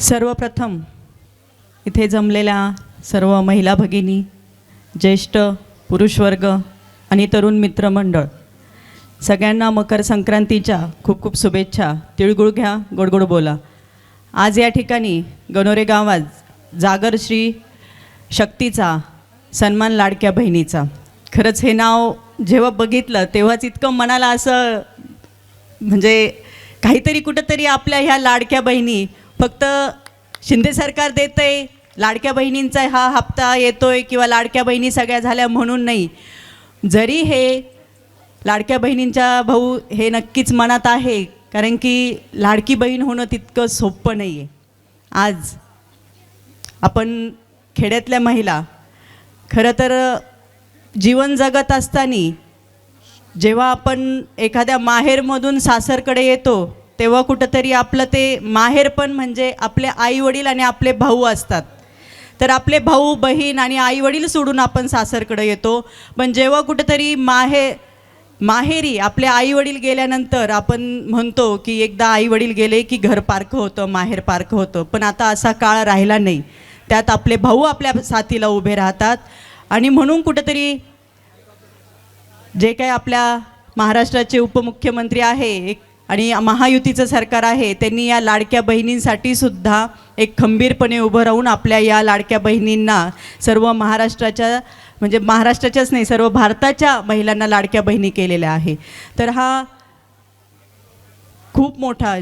सर्वप्रथम इथे जमलेल्या सर्व महिला भगिनी ज्येष्ठ पुरुषवर्ग आणि तरुण मित्रमंडळ सगळ्यांना मकर संक्रांतीच्या खूप खूप शुभेच्छा. तिळगुळ घ्या गोडगोड बोला. आज या ठिकाणी गणोरे गावात जागर श्री शक्तीचा सन्मान लाडक्या बहिणीचा. खरंच हे नाव जेव्हा बघितलं तेव्हाच इतकं मनाला असं म्हणजे काहीतरी कुठंतरी आपल्या ह्या लाडक्या बहिणी फक्त शिंदे सरकार देतंय लाडक्या बहिणींचा हा हप्ता येतोय किंवा लाडक्या बहिणी सगळ्या झाल्या म्हणून नाही. जरी हे लाडक्या बहिणींच्या भाऊ हे नक्कीच मनात आहे कारण की लाडकी बहीण होणं तितकं सोपं नाही आहे आज आपण खेड्यातल्या महिला खरं तर जीवन जगत असताना जेव्हा आपण एखाद्या माहेरमधून सासरकडे येतो तेव्हा कुठंतरी आपलं ते माहेर पण म्हणजे आपले आई वडील आणि आपले भाऊ असतात. तर आपले भाऊ बहीण आणि आई वडील सोडून आपण सासरकडे येतो. पण जेव्हा कुठंतरी माहे माहेरी आपले आई वडील गेल्यानंतर आपण म्हणतो की एकदा आई वडील गेले की घर पारखं होतं माहेर पारखं होतं. पण आता असा काळ राहिला नाही. त्यात आपले भाऊ आपल्या साथीला उभे राहतात. आणि म्हणून कुठंतरी जे काही आपल्या महाराष्ट्राचे उपमुख्यमंत्री आहे एक आणि महायुतीचं सरकार आहे त्यांनी या लाडक्या बहिणींसाठी सुद्धा एक खंबीरपणे उभं राहून आपल्या या लाडक्या बहिणींना सर्व महाराष्ट्राच्या म्हणजे महाराष्ट्राच्याच नाही सर्व भारताच्या महिलांना लाडक्या बहिणी केलेल्या आहे. तर हा खूप मोठा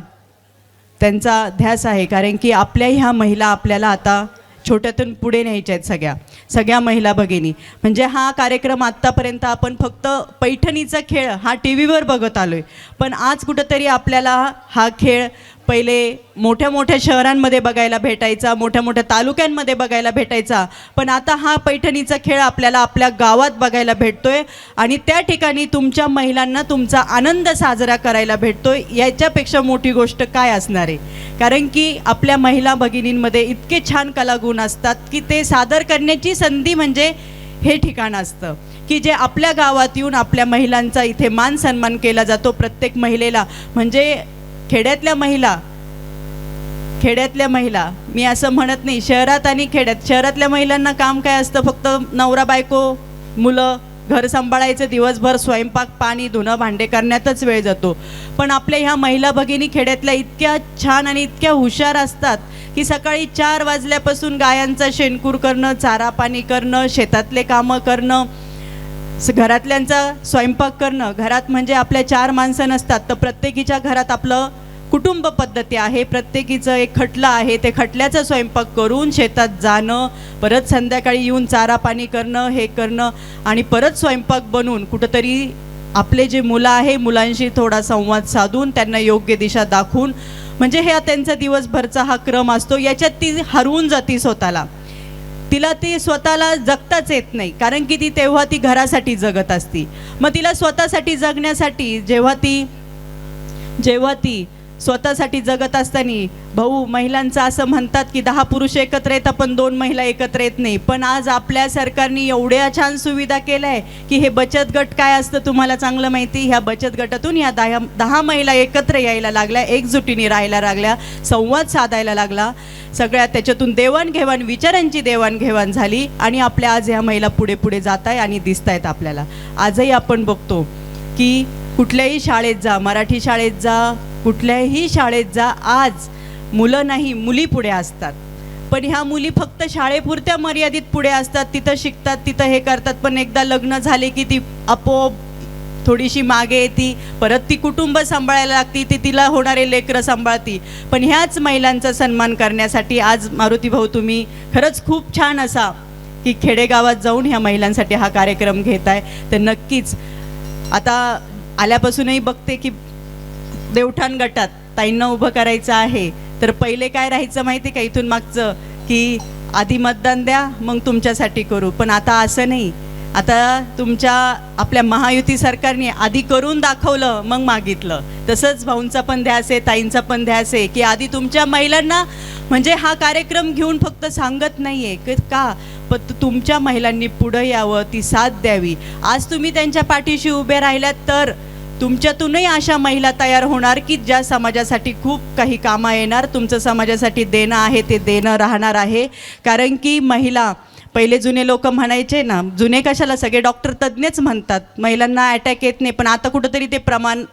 त्यांचा ध्यास आहे कारण की आपल्या ह्या महिला आपल्याला आता छोट्यातून पुढे न्यायच्या आहेत सगळ्या सगळ्या महिला भगिनी. म्हणजे हा कार्यक्रम आत्तापर्यंत आपण फक्त पैठणीचा खेळ हा टी व्हीवर बघत आलो आहे पण आज कुठंतरी आपल्याला हा खेळ पहिले मोठ्या मोठ्या शहरांमध्ये बघायला भेटायचा मोठ्या मोठ्या तालुक्यांमध्ये बघायला भेटायचा. पण आता हा पैठणीचा खेळ आपल्याला आपल्या गावात बघायला भेटतोय आणि त्या ठिकाणी तुमच्या महिलांना तुमचा आनंद साजरा करायला भेटतोय. याच्यापेक्षा मोठी गोष्ट काय असणार आहे? कारण की आपल्या महिला भगिनींमध्ये इतके छान कलागुण असतात की ते सादर करण्याची संधी म्हणजे हे ठिकाण असतं. की जे आपल्या गावात येऊन आपल्या महिलांचा इथे मान सन्मान केला जातो प्रत्येक महिलेला. म्हणजे खेड्यातल्या महिला खेड्यातल्या महिला मी असं म्हणत नाही शहरात आणि खेड्यात शहरातल्या महिलांना काम काय असतं? फक्त नवरा बायको मुलं घर सांभाळायचं दिवसभर स्वयंपाक पाणी धुणं भांडे करण्यातच वेळ जातो. पण आपल्या ह्या महिला भगिनी खेड्यातल्या इतक्या छान आणि इतक्या हुशार असतात की सकाळी चार वाजल्यापासून गायांचा शेणकूर करणं चारा पाणी करणं शेतातले कामं करणं घरातल्यांचा स्वयंपाक करणं घरात म्हणजे आपल्या चार माणसं नसतात तर प्रत्येकीच्या घरात आपलं कुटुंब पद्धती आहे. प्रत्येकीचं एक खटलं आहे ते खटल्याचा स्वयंपाक करून शेतात जाणं परत संध्याकाळी येऊन चारा पाणी करणं हे करणं आणि परत स्वयंपाक बनवून कुठंतरी आपले जे मुलं आहे मुलांशी थोडा संवाद साधून त्यांना योग्य दिशा दाखवून म्हणजे हे त्यांचा दिवसभरचा हा क्रम असतो. याच्यात ती हरवून जाती स्वतःला. तिला ती स्वतःला जगताच येत नाही. कारण की ती तेव्हा ती घरासाठी जगत असती. मग तिला स्वतःसाठी जगण्यासाठी जेव्हा ती जेव्हा ती स्वतःसाठी जगत असताना भाऊ महिलांचं असं म्हणतात की दहा पुरुष एकत्र येतात पण दोन महिला एकत्र येत नाही. पण आज आपल्या सरकारने एवढ्या छान सुविधा केल्या आहे की हे बचत गट काय असतं तुम्हाला चांगलं माहिती? ह्या बचत गटातून या दहा दहा महिला एकत्र यायला लागल्या एकजुटीने राहायला लागल्या संवाद साधायला लागला. सगळ्या त्याच्यातून देवाणघेवाण विचारांची देवाणघेवाण झाली आणि आपल्या आज ह्या महिला पुढे पुढे जात आहे आणि दिसत आहेत आपल्याला. आजही आपण बघतो की कुठल्याही शाळेत जा मराठी शाळेत जा कुठल्याही शाळेत जा आज मुलं नाही मुली पुढे असतात. पण ह्या मुली फक्त शाळेपुरत्या मर्यादित पुढे असतात तिथं शिकतात तिथं हे करतात. पण एकदा लग्न झाले की ती आपोआप थोडीशी मागे येते परत ती कुटुंब सांभाळायला लागती ती तिला होणारे लेकरं सांभाळती. पण ह्याच महिलांचा सन्मान करण्यासाठी आज मारुती भाऊ तुम्ही खरंच खूप छान असा की खेडेगावात जाऊन ह्या महिलांसाठी हा कार्यक्रम घेत आहे तर नक्कीच आता आल्यापासूनही बघते की देवठाण गटात ताईंना उभं करायचं आहे. तर पहिले काय राहायचं माहिती का? इथून मागचं की आधी मतदान द्या मग तुमच्यासाठी करू. पण आता असं नाही. आता तुमच्या आपल्या महायुती सरकारने आधी करून दाखवलं मग मागितलं. तसंच भाऊंचा पण ध्यास आहे ताईंचा पण ध्यास आहे की आधी तुमच्या महिलांना म्हणजे हा कार्यक्रम घेऊन फक्त सांगत नाही आहे का? पण तुमच्या महिलांनी पुढं यावं ती साथ द्यावी. आज तुम्ही त्यांच्या पाठीशी उभे राहिल्यात तर तुमच्यातूनही अशा महिला तयार होणार की ज्या समाजासाठी खूप काही कामं येणार तुमचं समाजासाठी देणं आहे ते देणं राहणार आहे. कारण की महिला पहिले जुने लोक म्हणायचे ना जुने कशाला सगळे डॉक्टर तज्ज्ञच म्हणतात. महिलांना अटॅक येत नाही पण आता कुठंतरी ते प्रमाण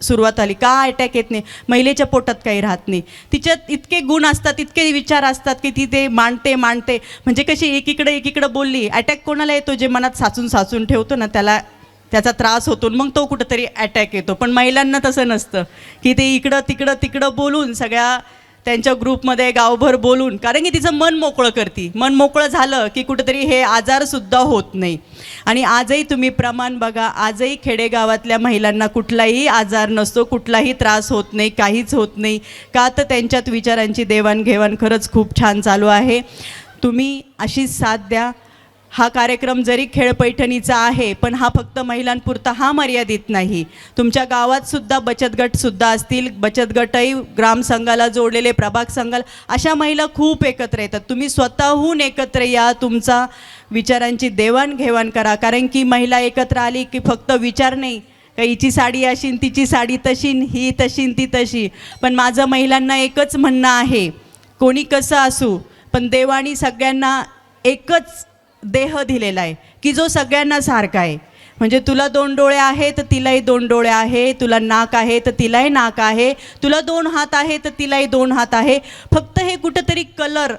सुरुवात आली. का अटॅक येत नाही? महिलेच्या पोटात काही राहत नाही. तिच्यात इतके गुण असतात इतके विचार असतात की ती ते मांडते मांडते. म्हणजे कशी एकीकडे एकीकडे बोलली अटॅक कोणाला येतो? जे मनात साचून साचून ठेवतो ना त्याला त्याचा त्रास होतो मग तो कुठंतरी अटॅक येतो. पण महिलांना तसं नसतं. की ते इकडं तिकडं तिकडं बोलून सगळ्या त्यांच्या ग्रुपमध्ये गावभर बोलून कारण की तिचं मन मोकळं करती. मन मोकळं झालं की कुठंतरी हे आजारसुद्धा होत नाही. आणि आजही तुम्ही प्रमाण बघा आजही खेडेगावातल्या महिलांना कुठलाही आजार नसतो कुठलाही त्रास होत नाही काहीच होत नाही. का तर त्यांच्यात विचारांची देवाणघेवाण खरंच खूप छान चालू आहे. तुम्ही अशीच साथ द्या. हा कार्यक्रम जरी खेळपैठणीचा आहे पण हा फक्त महिलांपुरता हा मर्यादित नाही. तुमच्या गावात सुद्धा बचत गट सुद्धा असतील. बचत गटही ग्रामसंघाला जोडलेले प्रभाग संघाला अशा महिला खूप एकत्र येतात. तुम्ही स्वतःहून एकत्र या तुमचा विचारांची देवाणघेवाण करा. कारण की महिला एकत्र आली की फक्त विचार नाही. का हिची साडी अशीन तिची साडी तशी ही तशीन ती तशी. पण माझं महिलांना एकच म्हणणं आहे. कोणी कसं असू पण देवानी सगळ्यांना एकच देह दिलेला आहे की जो सगळ्यांना सारखा आहे. म्हणजे तुला दोन डोळे आहे तर तिलाही दोन डोळे आहे तुला नाक आहे तर तिलाही नाक आहे तुला दोन हात आहे तर तिलाही दोन हात आहे. फक्त हे कुठंतरी कलर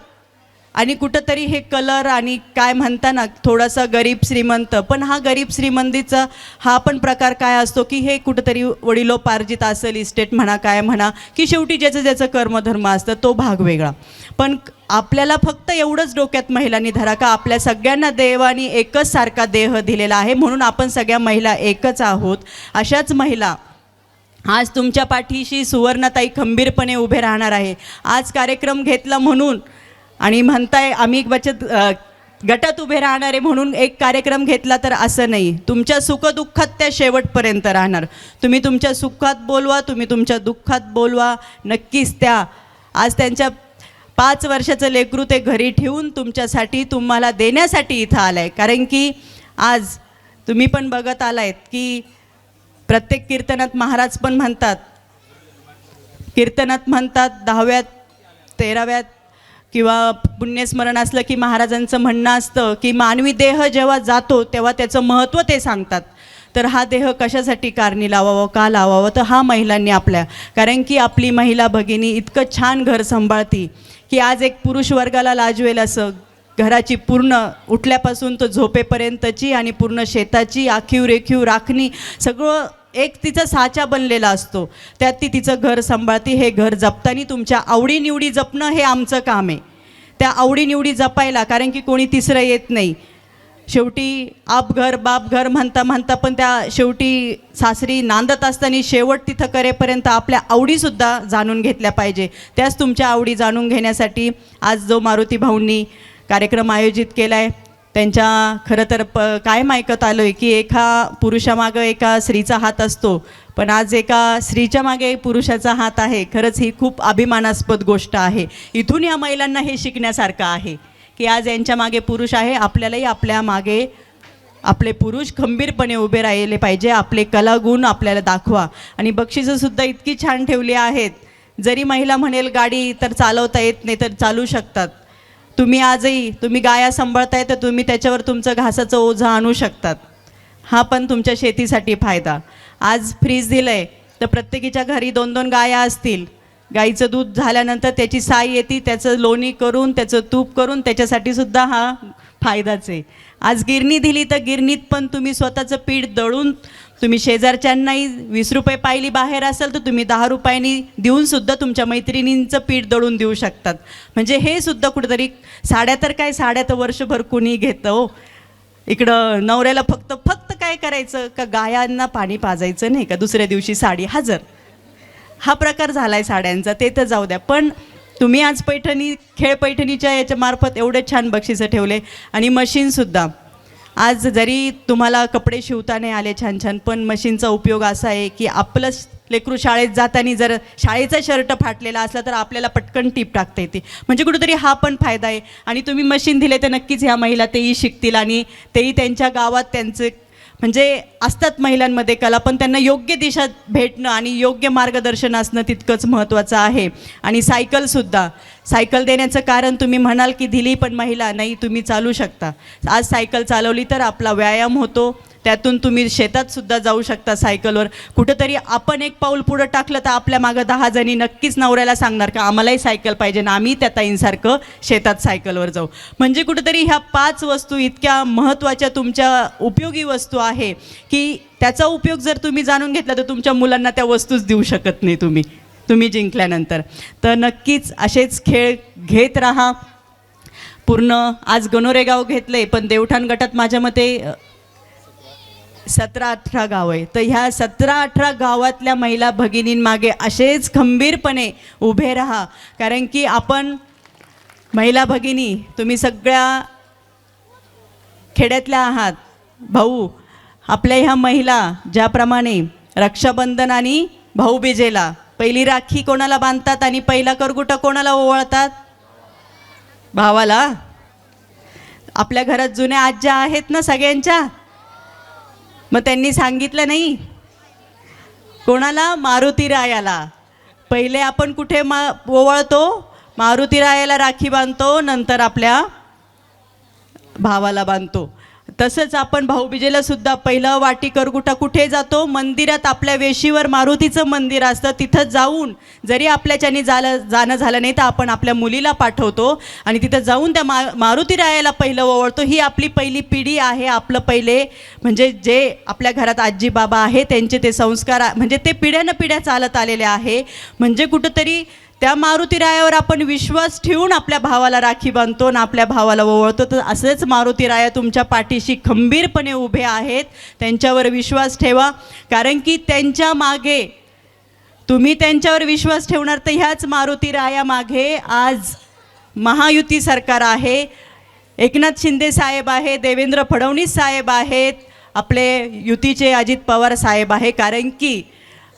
आणि कुठंतरी हे कलर आणि काय म्हणता ना थोडासा गरीब श्रीमंत पण हा गरीब श्रीमंतीचा हा पण प्रकार काय असतो की हे कुठंतरी वडिलोपार्जित असेल इस्टेट म्हणा काय म्हणा की शेवटी ज्याचं ज्याचं कर्मधर्म असतं तो भाग वेगळा. पण आपल्याला फक्त एवढंच डोक्यात महिलांनी धरा का आपल्या सगळ्यांना देवानी एकच सारखा देह दिलेला आहे म्हणून आपण सगळ्या महिला एकच आहोत. अशाच महिला आज तुमच्या पाठीशी सुवर्णताई खंबीरपणे उभे राहणार आहे. आज कार्यक्रम घेतला म्हणून आणि म्हणताय आम्ही बचत गटात उभे राहणारे म्हणून एक कार्यक्रम घेतला तर असं नाही. तुमच्या सुखदुःखात त्या शेवटपर्यंत राहणार. तुम्ही तुमच्या सुखात बोलवा तुम्ही तुमच्या दुःखात बोलवा. नक्कीच त्या आज त्यांच्या पाच वर्षाचं लेकरू ते घरी ठेवून तुमच्यासाठी तुम्हाला देण्यासाठी इथं आलं आहे कारण की आज तुम्ही पण बघत आलायत की प्रत्येक कीर्तनात महाराज पण म्हणतात. कीर्तनात म्हणतात दहाव्यात तेराव्यात किंवा पुण्यस्मरण असलं की महाराजांचं म्हणणं असतं की मानवी देह जेव्हा जातो तेव्हा त्याचं महत्त्व ते सांगतात. तर हा देह कशासाठी कारणी लावावं का लावावं? तर हा महिलांनी आपल्या कारण की आपली महिला भगिनी इतकं छान घर सांभाळती की आज एक पुरुष वर्गाला लाजवेल असं घराची पूर्ण उठल्यापासून तो झोपेपर्यंतची आणि पूर्ण शेताची आखीव रेखीव राखणी सगळं एक तिचा साचा बनलेला असतो. त्यात ती तिचं घर सांभाळते हे घर जपताना तुमच्या आवडीनिवडी जपणं हे आमचं काम आहे. त्या आवडीनिवडी जपायला कारण की कोणी तिसरं येत नाही. शेवटी आप घर बाप घर म्हणता म्हणता पण त्या शेवटी सासरी नांदत असताना शेवट तिथं करेपर्यंत आपल्या आवडीसुद्धा जाणून घेतल्या पाहिजे. त्याच तुमच्या आवडी जाणून घेण्यासाठी आज जो मारुती भाऊंनी कार्यक्रम आयोजित केला आहे त्यांच्या खरं तर प कायम ऐकत आलो आहे की एका पुरुषामागं एका स्त्रीचा हात असतो. पण आज एका स्त्रीच्या मागे पुरुषाचा हात आहे. खरंच ही खूप अभिमानास्पद गोष्ट आहे. इथून या महिलांना हे शिकण्यासारखं आहे की आज यांच्या मागे पुरुष आहे. आपल्यालाही आपल्या मागे आपले पुरुष खंबीरपणे उभे राहिले पाहिजे. आपले कलागुण आपल्याला दाखवा. आणि बक्षिसंसुद्धा इतकी छान ठेवली आहेत. जरी महिला म्हणेल गाडी तर चालवता येत नाही तर चालू शकतात. तुम्ही आजही तुम्ही गाया सांभाळताय तर तुम्ही त्याच्यावर तुमचं घासाचं ओझं आणू शकतात. हा पण तुमच्या शेतीसाठी फायदा. आज फ्रीज दिलं आहे तर प्रत्येकीच्या घरी दोन दोन गाया असतील. गाईचं दूध झाल्यानंतर त्याची साय येते त्याचं लोणी करून त्याचं तूप करून त्याच्यासाठी सुद्धा हा फायदाच आहे. आज गिरणी दिली तर गिरणीत पण तुम्ही स्वतःचं पीठ दळून तुम्ही शेजारच्यांनाही वीस रुपये पायली बाहेर असेल तर तुम्ही दहा रुपयांनी देऊनसुद्धा तुमच्या मैत्रिणींचं पीठ दळून देऊ शकतात. म्हणजे हे सुद्धा कुठेतरी साड्या तर काय साड्या तर वर्षभर कुणी घेतं हो. इकडं नवऱ्याला फक्त फक्त काय करायचं? का गायांना पाणी पाजायचं नाही का? दुसऱ्या दिवशी साडी हजर. हा प्रकार झाला आहे साड्यांचा ते तर जाऊ द्या. पण तुम्ही आज पैठणी खेळ पैठणीच्या याच्या मार्फत एवढे छान बक्षिसं ठेवले आणि मशीनसुद्धा आज जरी तुम्हाला कपडे शिवता नाही आले छान छान पण मशीनचा उपयोग असा आहे की आपलं लेकरू शाळेत जाताना जर शाळेचा शर्ट फाटलेला असला तर आपल्याला पटकन टीप टाकता येते. म्हणजे कुठेतरी हा पण फायदा आहे. आणि तुम्ही मशीन दिले तर नक्कीच ह्या महिला तेही शिकतील आणि तेही त्यांच्या गावात त्यांचे म्हणजे असतात महिलांमध्ये कला पण त्यांना योग्य दिशा भेटणं आणि योग्य मार्गदर्शन असणं तितकंच महत्त्वाचं आहे. आणि सायकलसुद्धा सायकल देण्याचं कारण तुम्ही म्हणाल की दिली पण महिला नाही तुम्ही चालू शकता. आज सायकल चालवली तर आपला व्यायाम होतो. त्यातून तुम्ही शेतात सुद्धा जाऊ शकता सायकलवर. कुठंतरी आपण एक पाऊल पुढं टाकलं तर आपल्या मागं दहा जणी नक्कीच नवऱ्याला सांगणार का आम्हालाही सायकल पाहिजे ना आम्ही त्या ताईंसारखं शेतात सायकलवर जाऊ. म्हणजे कुठंतरी ह्या पाच वस्तू इतक्या महत्त्वाच्या तुमच्या उपयोगी वस्तू आहे की त्याचा उपयोग जर तुम्ही जाणून घेतला तर तुमच्या मुलांना त्या वस्तूच देऊ शकत नाही तुम्ही. तुम्ही जिंकल्यानंतर. तर नक्कीच असेच खेळ घेत राहा. पूर्ण आज गणोरेगाव घेतले पण देवठाण गटात माझ्या मते सतरा अठरा गाव आहे तर ह्या सतरा अठरा गावातल्या महिला भगिनींमागे असेच खंबीरपणे उभे राहा. कारण की आपण महिला भगिनी तुम्ही सगळ्या खेड्यातल्या आहात. भाऊ आपल्या ह्या महिला ज्याप्रमाणे रक्षाबंधन आणि भाऊबीजेला पहिली राखी कोणाला बांधतात आणि पहिला करगुटा कोणाला ओवाळतात? भावाला. आपल्या घरात जुन्या आज्या आहेत ना सगळ्यांच्या? मग त्यांनी सांगितलं नाही. कोणाला? मारुती रायाला. पहिले आपण कुठे मा ओवाळतो? मारुती रायाला राखी बांधतो नंतर आपल्या भावाला बांधतो. तसंच आपण भाऊबीजेला सुद्धा पहिलं वाटी करगुटा कुठे जातो? मंदिरात आपल्या वेशीवर मारुतीचं मंदिर असतं. तिथं जाऊन जरी आपल्याच्याने झालं जाणं झालं नाही तर आपण आपल्या मुलीला पाठवतो. आणि तिथं जाऊन त्या मा मारुती रायाला पहिलं ओवळतो. ही आपली पहिली पिढी आहे. आपलं पहिले म्हणजे जे आपल्या घरात आजी बाबा आहे त्यांचे ते संस्कार म्हणजे ते पिढ्यानं पिढ्या चालत आलेले आहे. म्हणजे कुठंतरी त्या मारुतीरायावर आपण विश्वास ठेवून आपल्या भावाला राखी बांधतो आणि आपल्या भावाला ओवळतो तर असेच मारुतीराया तुमच्या पाठीशी खंबीरपणे उभे आहेत. त्यांच्यावर विश्वास ठेवा. कारण की त्यांच्या मागे तुम्ही त्यांच्यावर विश्वास ठेवणार तर ह्याच मारुती रायामागे आज महायुती सरकार आहे. एकनाथ शिंदे साहेब आहे देवेंद्र फडणवीस साहेब आहेत आपले युतीचे अजित पवार साहेब आहे. कारण की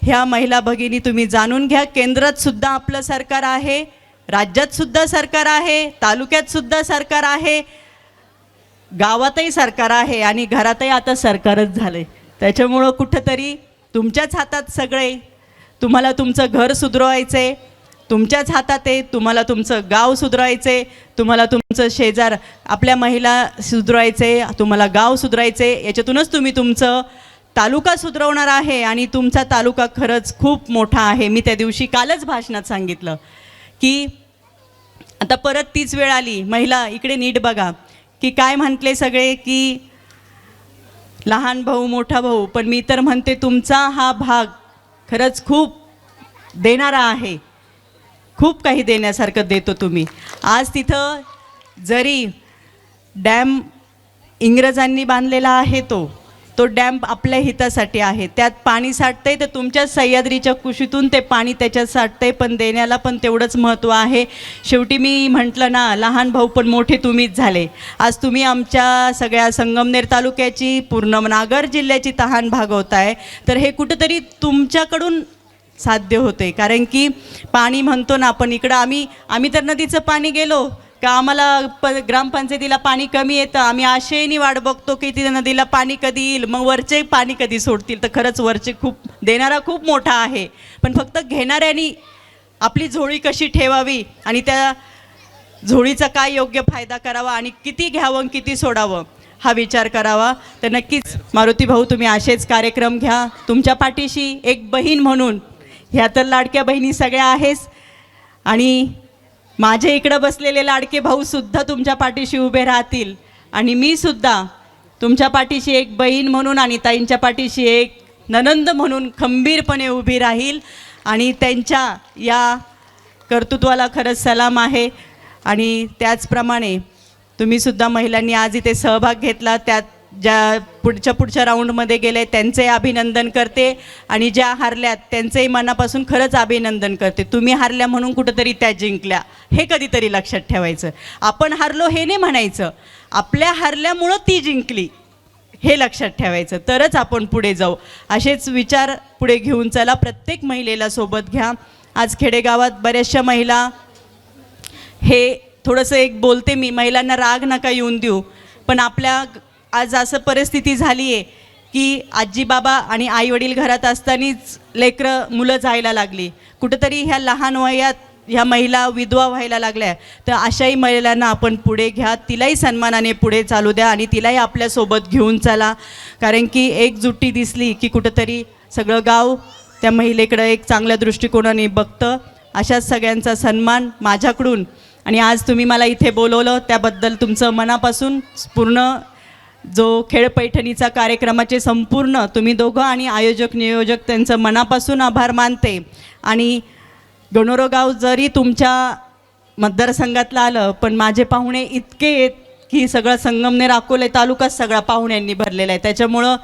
ह्या महिला भगिनी तुम्ही जाणून घ्या केंद्रात सुद्धा आपलं सरकार आहे राज्यात सुद्धा सरकार आहे तालुक्यात सुद्धा सरकार आहे गावातही सरकार आहे आणि घरातही आता सरकारच झालं त्याच्यामुळं कुठंतरी तुमच्याच हातात सगळे तुम्हाला तुमचं घर सुधरवायचे तुमच्याच हातात आहे तुम्हाला तुमचं गाव सुधरायचे तुम्हाला तुमचं शेजार आपल्या महिला सुधरवायचे तुम्हाला गाव सुधरायचे याच्यातूनच तुम्ही तुमचं तालुका सुधरवणार आहे आणि तुमचा तालुका खरंच खूप मोठा आहे. मी त्या दिवशी कालच भाषणात सांगितलं की आता परत तीच वेळ आली. महिला इकडे नीट बघा. की काय म्हटले सगळे की लहान भाऊ मोठा भाऊ पण मी तर म्हणते तुमचा हा भाग खरंच खूप देणारा आहे. खूप काही देण्यासारखं देतो तुम्ही. आज तिथं जरी डॅम इंग्रजांनी बांधलेला आहे तो तो डॅम आपल्या हितासाठी आहे. त्यात पाणी साठतंय तर तुमच्या सह्याद्रीच्या कुशीतून ते पाणी त्याच्यात साठतंय पण देण्याला पण तेवढंच महत्त्व आहे. शेवटी मी म्हटलं ना लहान भाऊ पण मोठे तुम्हीच झाले. आज तुम्ही आमच्या सगळ्या संगमनेर तालुक्याची पूर्ण नागर जिल्ह्याची तहान भागवताय. तर हे कुठंतरी तुमच्याकडून साध्य होते कारण की पाणी म्हणतो ना आपण इकडं आम्ही आम्ही तर नदीचं पाणी गेलो का आम्हाला प ग्रामपंचायतीला पाणी कमी येतं? आम्ही आशयनी वाट बघतो की ती नदीला पाणी कधी येईल? मग वरचे पाणी कधी सोडतील? तर खरंच वरचे खूप देणारा खूप मोठा आहे. पण फक्त घेणाऱ्यांनी आपली झोळी कशी ठेवावी आणि त्या झोळीचा काय योग्य फायदा करावा आणि किती घ्यावं किती सोडावं हा विचार करावा. तर नक्कीच मारुती भाऊ तुम्ही असेच कार्यक्रम घ्या. तुमच्या पाठीशी एक बहीण म्हणून ह्या तर लाडक्या बहिणी सगळ्या आहेच. आणि माझे इकडं बसलेले लाडके भाऊसुद्धा तुमच्या पाठीशी उभे राहतील. आणि मी सुद्धा तुमच्या पाठीशी एक बहीण म्हणून आणि ताईंच्या पाठीशी एक ननंद म्हणून खंबीरपणे उभी राहील. आणि त्यांच्या या कर्तृत्वाला खरंच सलाम आहे. आणि त्याचप्रमाणे तुम्हीसुद्धा महिलांनी आज इथे सहभाग घेतला त्यात ज्या पुढच्या पुढच्या राऊंडमध्ये गेले त्यांचे अभिनंदन करते आणि ज्या हारल्यात त्यांचंही मनापासून खरंच अभिनंदन करते. तुम्ही हारल्या म्हणून कुठंतरी त्या जिंकल्या. हे कधीतरी लक्षात ठेवायचं. आपण हारलो हे नाही म्हणायचं. आपल्या हारल्यामुळं ती जिंकली हे लक्षात ठेवायचं. तरच आपण पुढे जाऊ. असेच विचार पुढे घेऊन चला. प्रत्येक महिलेला सोबत घ्या. आज खेडेगावात बऱ्याचशा महिला हे थोडंसं एक बोलते मी महिलांना राग नका येऊन देऊ पण आपल्या आज असं परिस्थिती झाली आहे की आजी बाबा आणि आई वडील घरात असतानाच लेकरं मुलं जायला लागली. कुठंतरी ह्या लहान वयात ह्या महिला विधवा व्हायला लागल्या. तर अशाही महिलांना आपण पुढे घ्या. तिलाही सन्मानाने पुढे चालू द्या आणि तिलाही आपल्यासोबत घेऊन चला. कारण की एकजुटी दिसली की कुठंतरी सगळं गाव त्या महिलेकडं एक चांगल्या दृष्टिकोनाने बघतं. अशाच सगळ्यांचा सन्मान माझ्याकडून. आणि आज तुम्ही मला इथे बोलवलं त्याबद्दल तुमचं मनापासून पूर्ण जो खेळ पैठणीचा कार्यक्रमाचे संपूर्ण तुम्ही दोघं आणि आयोजक नियोजक त्यांचं मनापासून आभार मानते. आणि गणोरोगाव जरी तुमच्या मतदारसंघातलं आलं पण माझे पाहुणे इतके आहेत की सगळं संगमनेर अकोले तालुकाच सगळा पाहुण्यांनी भरलेला आहे. त्याच्यामुळं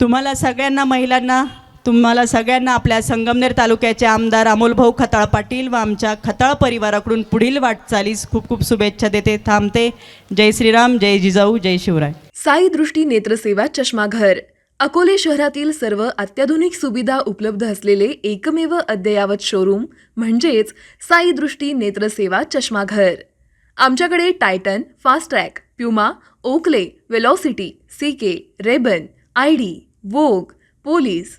तुम्हाला सगळ्यांना महिलांना तुम्हाला सगळ्यांना आपल्या संगमनेर तालुक्याचे आमदार अमोलभाऊ खताळ पाटील व आमच्या खताळ परिवाराकडून पुढील वाटचालीस खूप खूप शुभेच्छा देते थांबते. जय श्रीराम जय जिजाऊ जय शिवराय. साई दृष्टी नेत्रसेवा चष्माघर. अकोले शहरातील सर्व अत्याधुनिक सुविधा उपलब्ध असलेले एकमेव अद्ययावत शोरूम म्हणजेच साई दृष्टी नेत्रसेवा चष्माघर. आमच्याकडे Titan Fastrack Puma Oakley Velocity C K Ray Ban I D Vogue Police